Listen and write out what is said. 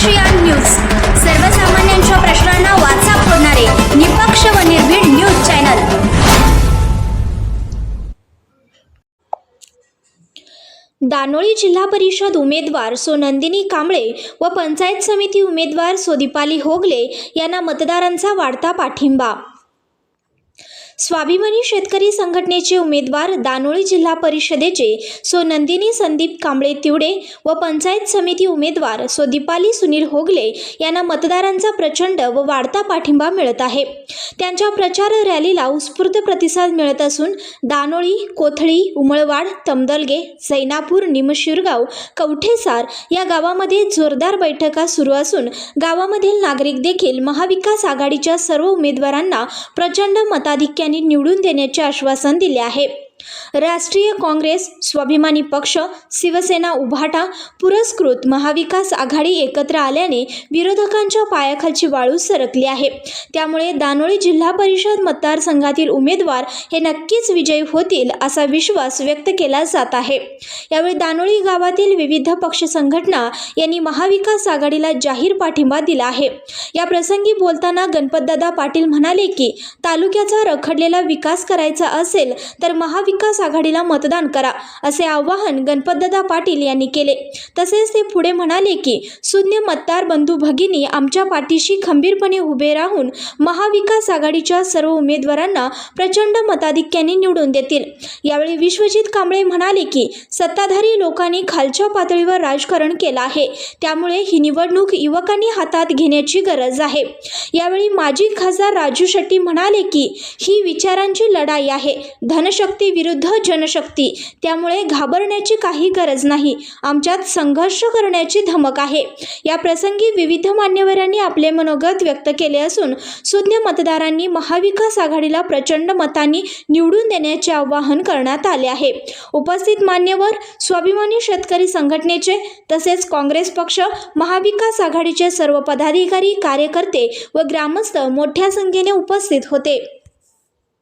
ASEAN news. सर्वसामान्यांच्या प्रश्नांना वाचा फोडणारे निपक्ष व निर्भीड न्यूज चॅनल. दानोळी जिल्हा परिषद उमेदवार सोनंदिनी कांबळे व पंचायत समिती उमेदवार सोदीपाली होगले यांना मतदारांचा वाढता पाठिंबा. स्वाभिमानी शेतकरी संघटनेचे उमेदवार दानोळी जिल्हा परिषदेचे सो नंदिनी संदीप कांबळे तिवडे व पंचायत समिती उमेदवार सो दीपाली सुनील होगले यांना मतदारांचा प्रचंड व वाढता पाठिंबा मिळत आहे. त्यांच्या प्रचार रॅलीला उत्स्फूर्त प्रतिसाद मिळत असून दानोळी कोथळी उमळवाड तमदलगे सैनापूर निमशिरगाव कवठेसार या गावामध्ये जोरदार बैठका सुरू असून गावामधील नागरिक देखील महाविकास आघाडीच्या सर्व उमेदवारांना प्रचंड मताधिक्याने निवडून देण्याचे आश्वासन दिले आहे. राष्ट्रीय काँग्रेस स्वाभिमानी पक्ष शिवसेना उभाटा पुरस्कृत महाविकास आघाडी एकत्र आल्याने विरोधकांच्या पायाखालची वाळू सरकली आहे. त्यामुळे दानोळी जिल्हा परिषद मतदारसंघातील उमेदवार हे नक्कीच विजयी होतील असा विश्वास व्यक्त केला जात आहे. यावेळी दानोळी गावातील विविध पक्ष संघटना यांनी महाविकास आघाडीला जाहीर पाठिंबा दिला आहे. या प्रसंगी बोलताना गणपतदादा पाटील म्हणाले की तालुक्याचा रखडलेला विकास करायचा असेल तर महाविकास आघाडीला मतदान करा असे आवाहन गणपतदादा पाटील यांनी केले. तसेच ते पुढे म्हणाले की शून्य मतदार बंधू भगिनी आमच्या पाठीशी खंबीरपणे उभे राहून महाविकास आघाडीच्या सर्व उमेदवारांना प्रचंड मताधिक्याने निवडून देतील. यावेळी विश्वजित कांबळे म्हणाले की सत्ताधारी लोकांनी खालच्या पातळीवर राजकारण केलं आहे. त्यामुळे ही निवडणूक युवकांनी हातात घेण्याची गरज आहे. यावेळी माजी खासदार राजू शेट्टी म्हणाले की ही विचारांची लढाई आहे. धनशक्ती विरुद्ध जनशक्ती. त्यामुळे घाबरण्याची काही गरज नाही. आमच्यात संघर्ष करण्याची धमक आहे. या प्रसंगी विविध मान्यवरांनी आपले मनोगत व्यक्त केले असून सुज्ञ मतदारांनी महाविकास आघाडीला प्रचंड मतांनी निवडून देण्याचे आवाहन करण्यात आले आहे. उपस्थित मान्यवर स्वाभिमानी शेतकरी संघटनेचे तसेच काँग्रेस पक्ष महाविकास आघाडीचे सर्व पदाधिकारी कार्यकर्ते व ग्रामस्थ मोठ्या संख्येने उपस्थित होते.